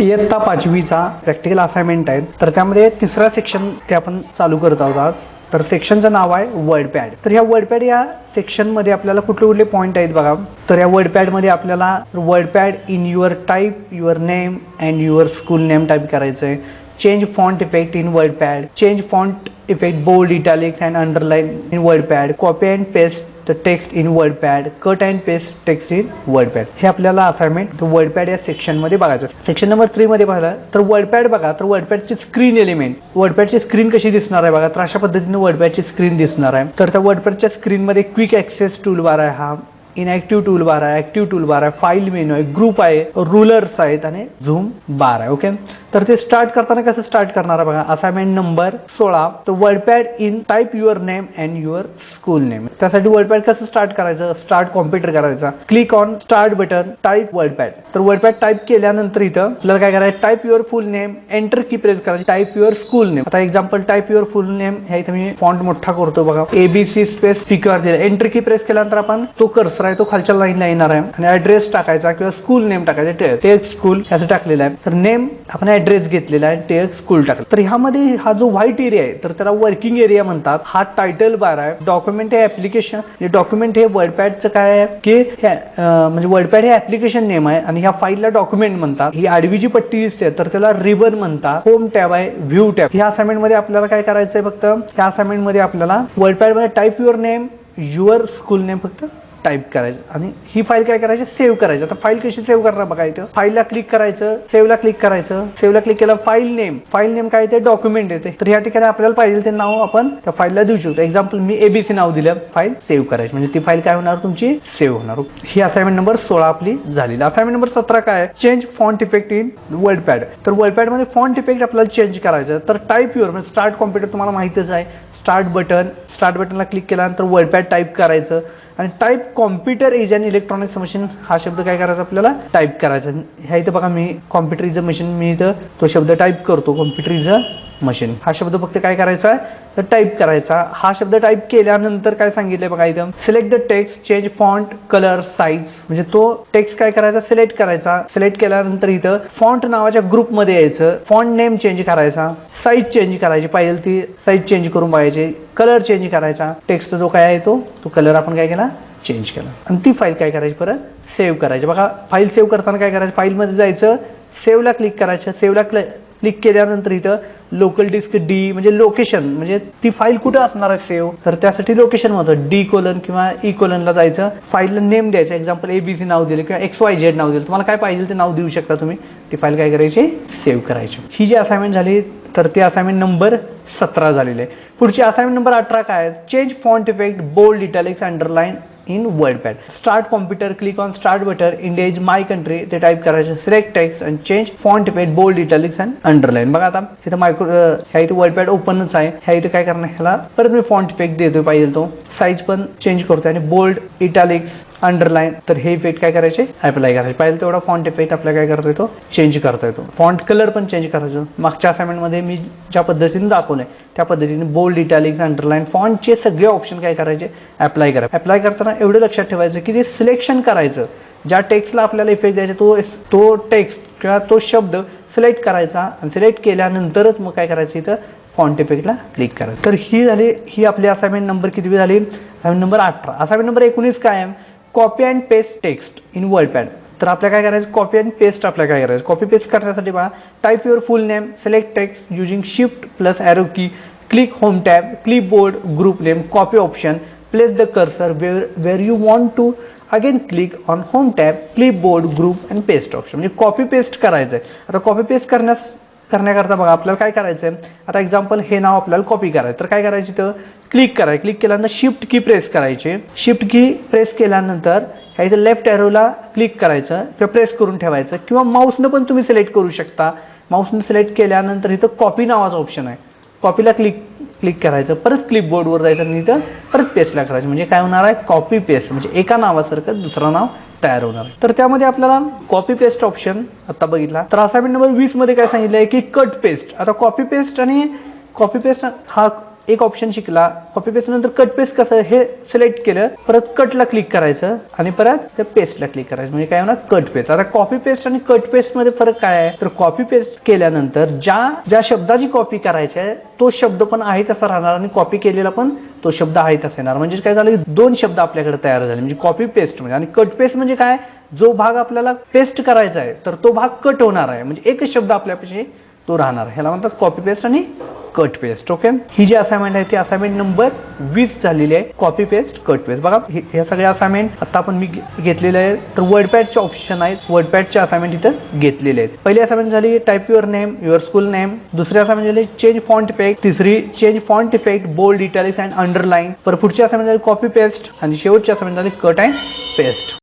इयत्ता पाचवीचा practical assignment आहे. तर त्यामध्ये तिसरा सेक्शन ते आपण चालू करत आहोत आज. तर सेक्शनचं नाव आहे वर्ड पॅड तर ह्या वर्ड पॅड या सेक्शनमध्ये आपल्याला कुठले कुठले पॉईंट आहेत बघा. तर या वर्ड पॅडमध्ये आपल्याला word pad in your type your name and your school name type करायचं आहे change font effect in word pad change font effect bold italics and underline in word pad copy and paste the text in word pad cut and paste text in word pad हे आपल्याला assignment word pad या सेक्शनमध्ये बघायचं section number थ्रीमध्ये पाहिलं तर word pad बघा तर word पॅडची स्क्रीन एलिमेंट वर्ड पॅडची स्क्रीन कशी दिसणार आहे बघा? तर अशा पद्धतीने वर्ड पॅडची स्क्रीन दिसणार आहे. तर त्या वर्ड पॅडच्या स्क्रीनमध्ये क्विक ॲक्सेस टूल बार आहे हा. इनॅक्टिव्ह टूल बार आहे ॲक्टिव्ह टूल बार आहे फाईल मेनू आहे ग्रुप आहे रुलर्स आहेत आणि झूम बार आहे ओके तर ते स्टार्ट करताना कसं स्टार्ट करणार बघा? असाइनमेंट नंबर सोळा. तर word pad in type your name and your school name त्यासाठी वर्ड पॅड कसं स्टार्ट करायचं? स्टार्ट कॉम्प्युटर करायचा. Click on start button type word pad तर वर्ड पॅड टाईप केल्यानंतर इथं आपल्याला काय करायचं? Type your full name enter key press करायची. टाईप युअर स्कूल नेम आता example type your full name ह्या इथे मी फॉन्ट मोठा करतो बघा. एबीसी स्पेस स्पीकर दिला. एंटर की प्रेस केल्यानंतर आपण तो कर्सर आहे तो खालच्या लाईनला येणार आहे. आणि ऍड्रेस टाकायचा किंवा स्कूल नेम टाकायचा. टेक स्कूल याचं टाकलेलं आहे. तर नेम आपण ऍड्रेस घेतलेला आहे ते स्कूल टाकलं. तर ह्यामध्ये हा जो व्हाईट एरिया आहे तर त्याला वर्किंग एरिया म्हणतात. हा टायटल बार आहे डॉक्युमेंट हे ऍप्लिकेशन डॉक्युमेंट हे वर्डपॅडचं काय आहे की म्हणजे वर्डपॅड हे ऍप्लिकेशन नेम आहे आणि ह्या फाईलला डॉक्युमेंट म्हणतात. ही आडवी जी पट्टी दिसते तर त्याला रिबन म्हणतात. होम टॅब आहे व्ह्यू टॅब ह्या असाइनमेंटमध्ये आपल्याला काय करायचं आहे फक्त? ह्या असाइनमेंटमध्ये आपल्याला वर्डपॅडमध्ये type your name your school name फक्त टाईप करायचं. आणि ही फाईल काय करायची? सेव्ह करायची. आता फाईल कशी सेव्ह करणार बघा इथं? फाईलला क्लिक करायचं सेव्हला क्लिक करायचं. सेव्हला क्लिक केलं फाईल नेम फाईल नेम काय ते? डॉक्युमेंट येते. तर या ठिकाणी आपल्याला पाहिजे ते नाव आपण त्या फाईलला देऊ. शकतो एक्झाम्पल मी एबीसी नाव दिलं. फाईल सेव्ह करायची. म्हणजे ती फाईल काय होणार? तुमची सेव्ह होणार. ही असाइनमेंट नंबर सोळा आपली झालेली. असाइनमेंट नंबर सतरा काय? आहे change font effect in word pad तर वर्ड पॅडमध्ये फॉन्ट इफेक्ट आपल्याला चेंज करायचं. तर टाईप युअर म्हणजे स्टार्ट कॉम्प्युटर तुम्हाला माहितीच आहे. स्टार्ट बटन स्टार्ट बटनला क्लिक केल्यानंतर वर्ड पॅड टाईप करायचं. आणि type computer is and electronics machine हा शब्द काय करायचा आपल्याला? टाईप करायचा. ह्या इथं बघा मी कॉम्प्युटर इज अ मशीन मी इथं तो शब्द टाईप करतो. कॉम्प्युटर इज अ मशीन हा शब्द फक्त काय करायचा आहे? तर टाईप करायचा. हा शब्द टाईप केल्यानंतर काय सांगितलंय बघा इथं? Select the text change font colour size म्हणजे तो टेक्स्ट काय करायचा? सिलेक्ट करायचा. सिलेक्ट केल्यानंतर इथं फॉन्ट नावाच्या ग्रुपमध्ये यायचं. फॉन्ट नेम चेंज करायचा. साईज चेंज करायची. पाहिजे ती साईज चेंज करून पाहायची कलर चेंज करायचा. टेक्स्ट जो काय आहे तो? तो कलर आपण काय केला? चेंज केला. आणि ती फाईल काय करायची परत? सेव्ह करायची. बघा फाईल सेव्ह करताना काय करायचं? फाईलमध्ये जायचं. सेव्हला क्लिक करायचं. सेव्हला क्ल क्लिक केल्यानंतर इथं लोकल डिस्क डी म्हणजे लोकेशन म्हणजे ती फाईल कुठं असणार आहे सेव्ह तर त्यासाठी लोकेशन म्हणतो. डी कोलन किंवा e ई कोलनला जायचं. फाईलला नेम द्यायचं. एक्झाम्पल ए बी सी नाव दिलं किंवा एक्स वाय झेड नाव दिलं. तुम्हाला काय पाहिजे ते नाव देऊ शकता तुम्ही. ती फाईल काय करायची? सेव्ह करायची. ही जी असाइनमेंट झाली तर ती असाइनमेंट नंबर सतरा झालेली आहे. पुढची असाइनमेंट नंबर अठरा काय? Change font effect bold italics underline in word pad start computer click on start button India is my country ते टाईप करायचं select text and change font effect bold italics and underline बघा आता इथं micro ह्या इथं word pad ओपनच आहे. ह्या इथं काय करणार ह्याला परत मी फॉन्ट इफेक्ट देतोय पाहिजे तो. साईज पण चेंज करतोय आणि बोल्ड इटॅलिक्स अंडरलाईन तर हे इफेक्ट काय करायचे? अप्लाय करायचे. पाहिजे तेवढा फॉन्ट इफेक्ट आपल्याला काय करता येतो चेंज करता येतो फॉन्ट कलर पण चेंज करायचो. मागच्या असाइनमेंटमध्ये मी ज्या पद्धतीने दाखवलंय त्या पद्धतीने बोल्ड इटॅलिक्स अंडरलाईन फॉन्टचे सगळे ऑप्शन काय करायचे? अप्लाय करा अप्लाय करताना एवढं लक्षात ठेवायचं की ते सिलेक्शन करायचं ज्या टेक्स्टला आपल्याला इफेक्ट द्यायचा तो तो टेक्स्ट किंवा तो शब्द सिलेक्ट करायचा आणि सिलेक्ट केल्यानंतरच मग काय करायचं इथं? फॉन्ट इफेक्टला क्लिक करायचं. तर ही झाली ही आपली असाइनमेंट नंबर किती झाली? असाइनमेंट नंबर अठरा. असाइनमेंट नंबर एकोणीस काय आहे copy and paste text in word pad तर आपल्या काय करायचं? कॉपी अँड पेस्ट आपल्या काय करायचं? कॉपी पेस्ट करण्यासाठी बघा type your full name select text using shift plus arrow key click home tab clipboard group name copy option place the cursor where, where you want to again click on home tab clipboard group and paste option म्हणजे copy paste करायचं आहे आता copy paste करण्यास करण्याकरता बघा आपल्याला काय करायचं आहे आता एक्झाम्पल हे नाव आपल्याला कॉपी करायचं तर काय करायचं तर क्लिक करायचं क्लिक केल्यानंतर शिफ्ट की प्रेस करायचे. शिफ्ट की प्रेस केल्यानंतर ह्या इथं लेफ्ट ॲरोला क्लिक करायचं किंवा प्रेस करून ठेवायचं किंवा माऊसनं पण तुम्ही सिलेक्ट करू शकता. माऊसनं सिलेक्ट केल्यानंतर इथं कॉपी नावाचा ऑप्शन आहे. कॉपीला क्लिक क्लिक करायचं. परत क्लिपबोर्डवर जायचं आणि इथं पेस्टला करायचं म्हणजे काय होणार आहे? कॉपी पेस्ट म्हणजे एका नावासारखं दुसरं नाव तयार होणार आहे. तर त्यामध्ये आपल्याला कॉपी पेस्ट ऑप्शन आता बघितला. तर असाइनमेंट नंबर वीसमध्ये काय सांगितलं आहे की कट पेस्ट आता कॉपी पेस्ट आणि कॉपी पेस्ट हा एक ऑप्शन शिकला. कॉपी पेस्ट नंतर कट पेस्ट कसं हे सिलेक्ट केलं परत कटला क्लिक करायचं आणि परत त्या पेस्टला क्लिक करायचं. म्हणजे काय होणार? कट पेस्ट आता कॉपी पेस्ट आणि कट पेस्टमध्ये फरक काय आहे? तर कॉपी पेस्ट केल्यानंतर ज्या ज्या शब्दाची कॉपी करायची आहे तो शब्द पण आहे तसा राहणार आणि कॉपी केलेला पण तो शब्द आहे तसा येणार. म्हणजे काय झालं? दोन शब्द आपल्याकडे तयार झाले. म्हणजे कॉपी पेस्ट म्हणजे. आणि कट पेस्ट म्हणजे काय? जो भाग आपल्याला पेस्ट करायचा आहे तर तो भाग कट होणार आहे. म्हणजे एकच शब्द आपल्यापाशी तो राहणार. ह्याला म्हणतात कॉपी पेस्ट आणि कट पेस्ट ओके ही जी असाइनमेंट आहे ती असाइनमेंट नंबर वीस झालेली आहे. कॉपी पेस्ट कट पेस्ट बघा हे- ह्या सगळ्या असाइनमेंट आता आपण मी घेतलेले आहे तर वर्डपॅडचे ऑप्शन आहेत. वर्डपॅडचे असाइनमेंट इथं घेतलेले आहेत. पहिली असाइनमेंट झाली type your name your school name दुसरी असाइनमेंट झाली चेंज फॉन्ट इफेक्ट तिसरी change font effect bold italics and underline पर पुढची असाइनमेंट झाली कॉपी पेस्ट आणि शेवटची असाइनमेंट झाली कट अँड पेस्ट